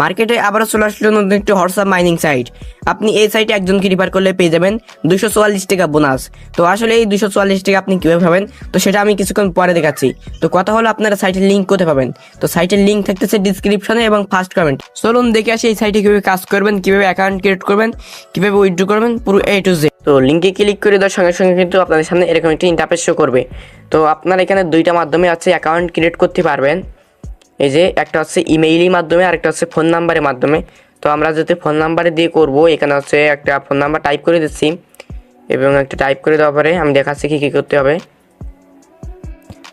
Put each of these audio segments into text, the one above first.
মার্কেটে আবারও চলে আসলো নতুন একটি হোয়াটসঅ্যাপ মাইনিং সাইট আপনি এই সাইটে একজনকে রিফার করলে পেয়ে যাবেন দুশো চুয়াল্লিশ টাকা বোনাস তো আসলে এই দুশো চুয়াল্লিশ টাকা আপনি কীভাবে পাবেন? তো সেটা আমি কিছুক্ষণ পরে দেখাচ্ছি। তো কথা হলো আপনারা সাইটের লিঙ্ক কোথায় পাবেন? তো সাইটের লিঙ্ক থাকতেছে ডিসক্রিপশনে এবং ফার্স্ট কমেন্ট চলুন দেখে আসি এই সাইটে কীভাবে কাজ করবেন, কীভাবে অ্যাকাউন্ট ক্রিয়েট করবেন, কীভাবে উইথড্র করবেন, পুরো এ টু জে তো লিঙ্কে ক্লিক করে দেওয়ার সঙ্গে সঙ্গে কিন্তু আপনাদের সামনে এরকম একটি ইন্টারফেস শো করবে। তো আপনারা এখানে দুইটা মাধ্যমে আছে অ্যাকাউন্ট ক্রিয়েট করতে পারবেন। এই যে একটা হচ্ছে ইমেইলের মাধ্যমে আর একটা হচ্ছে ফোন নাম্বারের মাধ্যমে। তো আমরা যদি ফোন নাম্বারে দিয়ে করব, এখানে হচ্ছে একটা ফোন নাম্বার টাইপ করে দিচ্ছি। এবং একটা টাইপ করে দেওয়ার পরে আমি দেখাচ্ছি কী কী করতে হবে।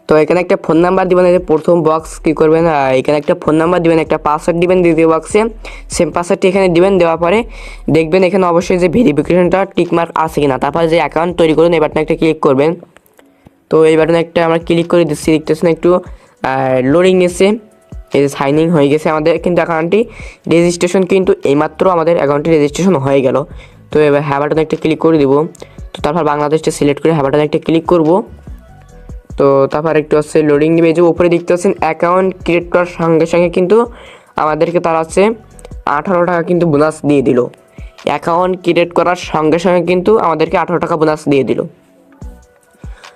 তো এখানে একটা ফোন নাম্বার দিবেন, এই প্রথম বক্স কি করবেন এখানে একটা ফোন নাম্বার দিবেন, একটা পাসওয়ার্ড দিবেন দ্বিতীয় বক্সে সেম পাসওয়ার্ডটি এখানে দিবেন, দেওয়ার পরে দেখবেন এখানে অবশ্যই যে ভেরিফিকেশনটা টিকমার্ক আছে কিনা। তারপরে যে অ্যাকাউন্ট তৈরি করুন, এই বাটনে একটা ক্লিক করবেন। তো এই বাটনে একটা আমরা ক্লিক করে দিচ্ছি, দেখতেছেন একটু লোডিং নিচ্ছে এই যে সাইনিং হয়ে গেছে আমাদের কিন্তু অ্যাকাউন্টটি রেজিস্ট্রেশন কিন্তু এইমাত্র আমাদের অ্যাকাউন্টটি রেজিস্ট্রেশন হয়ে গেল। তো এবার হ্যাঁ বাটনে একটা ক্লিক করে দিব। তো তারপর বাংলাদেশটা সিলেক্ট করে হ্যাঁ বাটনে একটা ক্লিক করব। তো তারপর একটু হচ্ছে লোডিং নেবে যে উপরে দেখতে পাচ্ছেন অ্যাকাউন্ট ক্রিয়েট করার সঙ্গে সঙ্গে কিন্তু আমাদেরকে তারা হচ্ছে আঠারো টাকা কিন্তু বোনাস দিয়ে দিল। অ্যাকাউন্ট ক্রিয়েট করার সঙ্গে সঙ্গে কিন্তু আমাদেরকে আঠারো টাকা বোনাস দিয়ে দিল।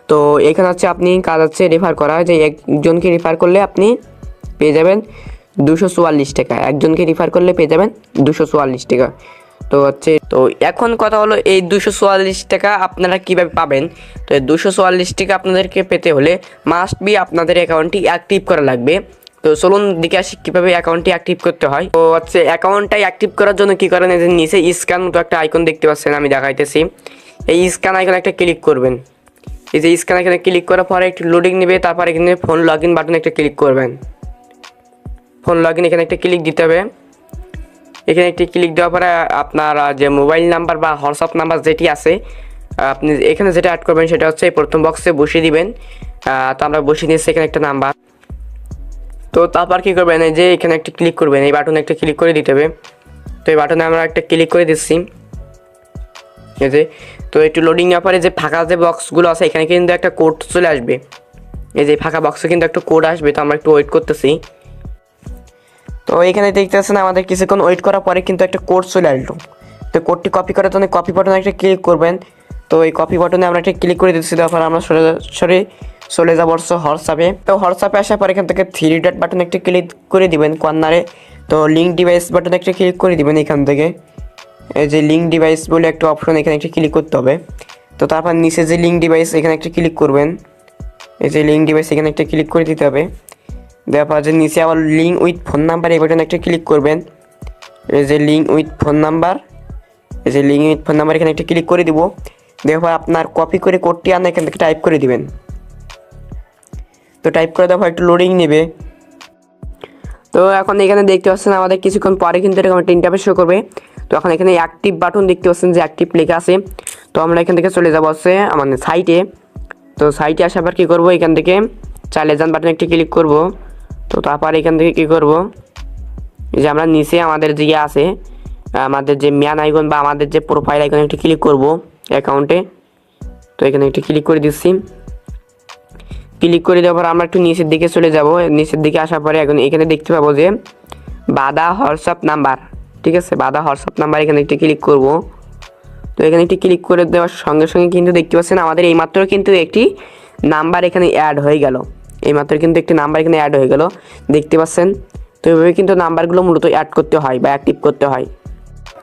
তো এখানে হচ্ছে আপনি কাজ হচ্ছে রেফার করা যে একজনকে রেফার করলে আপনি পেয়ে যাবেন দুশো চুয়াল্লিশ টাকা। একজনকে রেফার করলে পেয়ে যাবেন দুশো চুয়াল্লিশ টাকা। তো হচ্ছে, তো এখন কথা হলো এই দুশো চুয়াল্লিশ টাকা আপনারা কীভাবে পাবেন? তো এই দুশো চুয়াল্লিশ টাকা আপনাদেরকে পেতে হলে মাস্ট বি আপনাদের অ্যাকাউন্টটি অ্যাক্টিভ করা লাগবে। তো চলুন দিকে আসি কীভাবে অ্যাকাউন্টটি অ্যাক্টিভ করতে হয়। তো হচ্ছে অ্যাকাউন্টটাই অ্যাক্টিভ করার জন্য কী করেন? যে নিচে স্ক্যান মতো একটা আইকন দেখতে পাচ্ছেন, আমি দেখাইতেছি। এই স্ক্যান আইকন একটা ক্লিক করবেন। এই যে স্ক্যান এখানে ক্লিক করার পরে একটু লোডিং নেবে, তারপর এখানে ফোন লগ ইন বাটনে একটা ক্লিক করবেন। ফোন লগ ইন এখানে একটা ক্লিক দিতে হবে। এখানে একটি ক্লিক দেওয়ার পরে আপনার যে মোবাইল নাম্বার বা হোয়াটসঅ্যাপ নাম্বার যেটি আছে আপনি এখানে যেটা অ্যাড করবেন সেটা হচ্ছে এই প্রথম বক্সে বসিয়ে দিবেন। তো আমরা বসিয়ে নিয়েছি এখানে একটা নাম্বার তো তারপর কী করবেন, এই যে এখানে একটা ক্লিক করবেন, এই বাটনে একটা ক্লিক করে দিতে হবে। তো এই বাটনে আমরা একটা ক্লিক করে দিচ্ছি। এই যে তো একটু লোডিং পরে যে ফাঁকা যে বক্সগুলো আছে, এখানে কিন্তু একটা কোড চলে আসবে। এই যে ফাঁকা বক্সে কিন্তু একটা কোড আসবে, তো আমরা একটু ওয়েট করতেছি। তো এখানে দেখতেছেন আমাদের কিছুক্ষণ ওয়েট করার পরে কিন্তু একটা কোড চলে আসলো। তো কোডটি কপি করার জন্য কপি বাটনে একটা ক্লিক করবেন। তো এই কপি বাটনে আমরা একটা ক্লিক করে দিচ্ছি, তারপর আমরা সরে সরে চলে যাব হচ্ছে হোয়াটসঅ্যাপে তো হোয়াটসঅ্যাপে আসার পর এখান থেকে থ্রি ডট বাটনে একটা ক্লিক করে দিবেন কর্নারে। তো লিঙ্ক ডিভাইস বাটনে একটা ক্লিক করে দিবেন এখান থেকে। এই যে লিঙ্ক ডিভাইস বলে একটা অপশন এখানে একটা ক্লিক করতে হবে। তো তারপর নিচে যে লিঙ্ক ডিভাইস এখানে একটা ক্লিক করবেন। এই যে লিঙ্ক ডিভাইস এখানে একটা ক্লিক করে দিতে হবে। দেওয়ার যে নিচে আবার লিঙ্ক উইথ ফোন নাম্বার এই বাটনে একটা ক্লিক করবেন। এই যে লিঙ্ক উইথ ফোন নাম্বার এই যে লিঙ্ক উইথ ফোন নাম্বার এখানে একটা ক্লিক করে দিব। দেওয়ার আপনার কপি করে কোডটি আনা এখান থেকে টাইপ করে দিবেন। তো টাইপ করে দেওয়ার একটু লোডিং নেবে। তো এখন এখানে দেখতে পাচ্ছেন আমাদের কিছুক্ষণ পরে কিন্তু এরকম একটা ইন্টারফেস শো করবে। তো এখন এখানে অ্যাক্টিভ বাটন দেখতে পাচ্ছেন যে অ্যাক্টিভ লেখা আছে। তো আমরা এখান থেকে চলে যাব হচ্ছে আমাদের সাইটে তো সাইটে আসার পর কী করব? এখান থেকে চালে যান বাটনে একটি ক্লিক করব। তো তারপর এখান থেকে কী করব? যে আমরা নিচে আমাদের যে ইয়ে আছে, আমাদের যে ম্যান আইকন বা আমাদের যে প্রোফাইল আইকন একটি ক্লিক করব অ্যাকাউন্টে তো এখানে একটি ক্লিক করে দিচ্ছি। ক্লিক করে দেওয়ার পর আমরা একটু নিচের দিকে চলে যাব। নিচের দিকে আসার পরে এখন এখানে দেখতে পাবো যে বাদা হোয়াটসঅ্যাপ নাম্বার, ঠিক আছে? বাদা হোয়াটসঅ্যাপ নাম্বার এখানে একটি ক্লিক করব। তো এখানে একটি ক্লিক করে দেওয়ার সঙ্গে সঙ্গে কিন্তু দেখতে পাচ্ছেন আমাদের এইমাত্র কিন্তু একটি নাম্বার এখানে অ্যাড হয়ে গেল। এইমাত্র কিন্তু একটি নাম্বার এখানে অ্যাড হয়ে গেল। দেখতে পাচ্ছেন? তো এইভাবে কিন্তু নাম্বারগুলো মূলত অ্যাড করতে হয় বা অ্যাক্টিভ করতে হয়।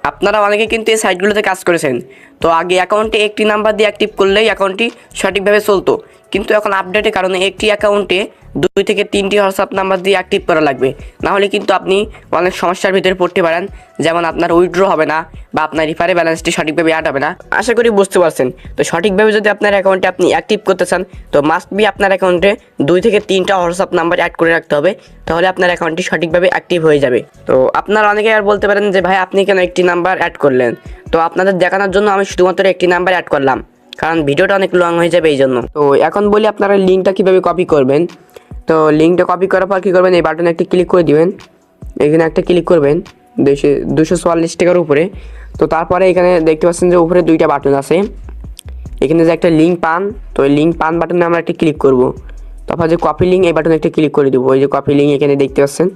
আপনারা অনেকে কিন্তু এই সাইটগুলোতে কাজ করেছেন। তো আগে অ্যাকাউন্টে একটি নাম্বার দিয়ে অ্যাক্টিভ করলেই অ্যাকাউন্টটি সঠিকভাবে চলতো। কিন্তু এখন আপডেটের কারণে একটি অ্যাকাউন্টে দুই থেকে তিনটি হোয়াটসঅ্যাপ নাম্বার দিয়ে অ্যাক্টিভ করা লাগবে। নাহলে কিন্তু আপনি অনেক সমস্যার ভিতরে পড়তে পারেন। যেমন আপনার উইথড্র হবে না বা আপনার রিফারে ব্যালেন্সটি সঠিকভাবে অ্যাড হবে না। আশা করি বুঝতে পারছেন। তো সঠিকভাবে যদি আপনার অ্যাকাউন্টে আপনি অ্যাক্টিভ করতে চান, তো মাস্ট বি আপনার অ্যাকাউন্টে দুই থেকে তিনটা হোয়াটসঅ্যাপ নাম্বার অ্যাড করে রাখতে হবে। তাহলে আপনার অ্যাকাউন্টটি সঠিকভাবে অ্যাক্টিভ হয়ে যাবে। তো আপনারা অনেকে আর বলতে পারেন যে, ভাই, আপনি কেন একটি নাম্বার অ্যাড করলেন? তো আপনাদের দেখানোর জন্য আমি শুধুমাত্র একটি নাম্বার অ্যাড করলাম। কারণ ভিডিওটা অনেক লং হয়ে যাবে এই জন্য। তো এখন বলি আপনারা লিঙ্কটা কীভাবে কপি করবেন। তো লিঙ্কটা কপি করার পর কী করবেন? এই বাটনে একটা ক্লিক করে দিবেন। এখানে একটা ক্লিক করবেন। দুশো দুশো চুয়াল্লিশ টাকার উপরে। তো তারপরে এখানে দেখতে পাচ্ছেন যে উপরে দুইটা বাটন আছে। এখানে যে একটা লিঙ্ক পান, তো ওই লিঙ্ক পান বাটনে আমরা একটা ক্লিক করব। তারপর যে কপি লিঙ্ক এই বাটনে একটা ক্লিক করে দেবো। ওই যে কপি লিঙ্ক এখানে দেখতে পাচ্ছেন।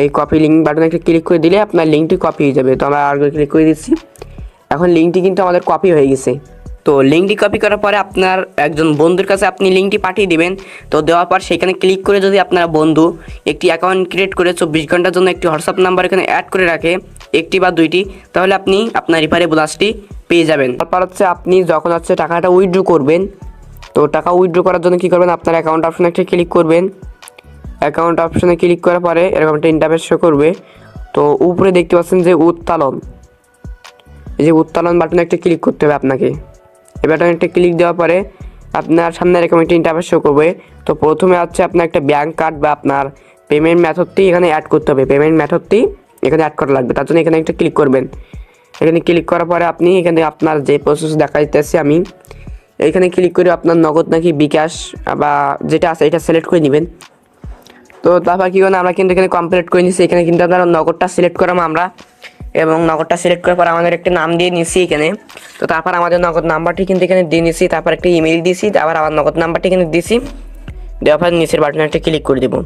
এই কপি লিঙ্ক বাটনে একটা ক্লিক করে দিলে আপনার লিঙ্কটি কপি হয়ে যাবে। তো আমরা আর ক্লিক করে দিচ্ছি। এখন লিঙ্কটি কিন্তু আমাদের কপি হয়ে গেছে। তো লিঙ্কটি কপি করার পরে আপনার একজন বন্ধুর কাছে আপনি লিঙ্কটি পাঠিয়ে দিবেন। তো দেওয়ার পর সেখানে ক্লিক করে যদি আপনার বন্ধু একটি অ্যাকাউন্ট ক্রিয়েট করে চব্বিশ ঘণ্টার জন্য একটি হোয়াটসঅ্যাপ নাম্বার এখানে অ্যাড করে রাখে, একটি বা দুইটি, তাহলে আপনি আপনার রিফারে বোনাসটি পেয়ে যাবেন। তারপর হচ্ছে আপনি যখন হচ্ছে টাকাটা উইথড্র করবেন, তো টাকা উইথড্র করার জন্য কী করবেন? আপনার অ্যাকাউন্ট অপশনে একটা ক্লিক করবেন। অ্যাকাউন্ট অপশনে ক্লিক করার পরে এরকম একটা ইন্টারফেস শো করবে। তো উপরে দেখতে পাচ্ছেন যে উত্তোলন। এই যে উত্তোলন বাটনে একটা ক্লিক করতে হবে আপনাকে। এই বাটনে একটা ক্লিক দেওয়ার পরে আপনার সামনে এরকম একটা ইন্টারফেস শো করবে। তো প্রথমে হচ্ছে আপনার একটা ব্যাঙ্ক কার্ড বা আপনার পেমেন্ট মেথডটি এখানে অ্যাড করতে হবে। পেমেন্ট মেথডটি এখানে অ্যাড করা লাগবে। তার জন্য এখানে একটা ক্লিক করবেন। এখানে ক্লিক করার পরে আপনি এখানে আপনার যে প্রসেস দেখা দিতেছে আমি, এখানে ক্লিক করে আপনার নগদ নাকি বিকাশ বা যেটা আছে এটা সিলেক্ট করে নেবেন। তো তারপর কি করলাম আমরা কিন্তু এখানে কমপ্লিট করে নিচ্ছি এখানে কিন্তু আপনার নগরটা সিলেক্ট করলাম আমরা। এবং নগরটা সিলেক্ট করার পর আমাদের একটা নাম দিয়ে নিছি এখানে। তো তারপর আমাদের নগদ নাম্বারটি কিন্তু এখানে দিয়ে নিছি। তারপর একটা ইমেল দিয়েছি তারপর আবার নগদ নাম্বারটি এখানে দিয়েছি দেওয়ার পর নিচের বাটনে একটা ক্লিক করে দেবো।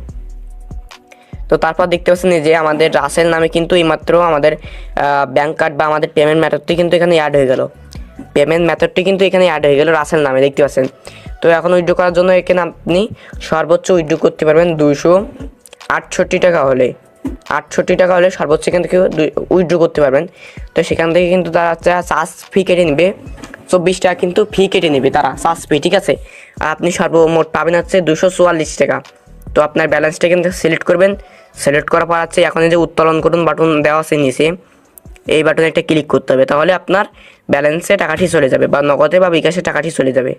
তো তারপর দেখতে পাচ্ছেন যে আমাদের রাসেল নামে কিন্তু এইমাত্র আমাদের ব্যাংক কার্ড বা আমাদের পেমেন্ট ম্যাথডটি কিন্তু এখানে অ্যাড হয়ে গেল। পেমেন্ট মেথডটি কিন্তু এখানে অ্যাড হয়ে গেল রাসেল নামে। দেখতে পাচ্ছেন? তো এখন উইড্রো করার জন্য এখানে আপনি সর্বোচ্চ উইথড্র করতে পারবেন দুইশো আটষট্টি টাকা হলে। আটষট্টি টাকা হলে সর্বোচ্চ এখান থেকে উইথড্র করতে পারবেন। তো সেখান থেকে কিন্তু তারা চার্জ ফি কেটে নেবে, চব্বিশ টাকা কিন্তু ফি কেটে নেবে তারা চার্জ ফি, ঠিক আছে? আর আপনি সর্বমোট পাবেন হচ্ছে দুশো চুয়াল্লিশ টাকা। তো আপনার ব্যালেন্সটা কিন্তু সিলেক্ট করবেন। সিলেক্ট করার পর আছে এখন যে উত্তোলন করুন বাটন দেওয়া আছে নিচে, এই বাটনে একটা ক্লিক করতে হবে। তাহলে আপনার ব্যালেন্সে টাকাটি চলে যাবে বা নগদে বা বিকাশে টাকাটি চলে যাবে।